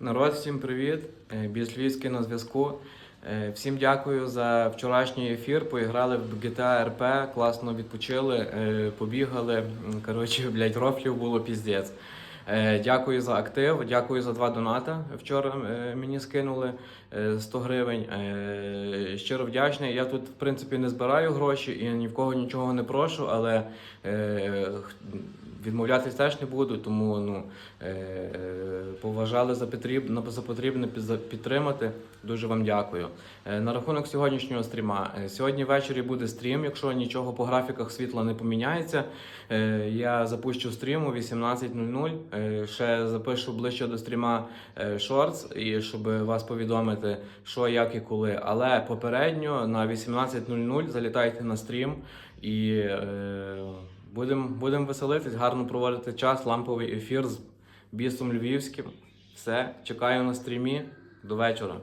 Народ, всім привіт! Е, Львівський на зв'язку. Е, Всім дякую за вчорашній ефір. Поіграли в GTA RP, класно відпочили, е, побігали. Коротше, блядь, рофлів було піздець. Дякую за актив, дякую за два доната. Вчора мені скинули е, 100 гривень. Щиро вдячний. Я тут, в принципі, не збираю гроші і ні в кого нічого не прошу, але відмовлятись теж не буду, тому ну, е, е, поважали за потрібне, за потрібне підтримати. Дуже вам дякую. Е, На рахунок сьогоднішнього стріма. Сьогодні ввечері буде стрім, якщо нічого по графіках світла не поміняється. Я запущу стрім о 18.00. Е, Ще запишу ближче до стріма шортс, і щоб вас повідомити, що, як і коли. Але попередньо на 18.00 залітайте на стрім і будемо будем веселитись, гарно проводити час, ламповий ефір з бісом львівським. Все, чекаю на стрімі. До вечора.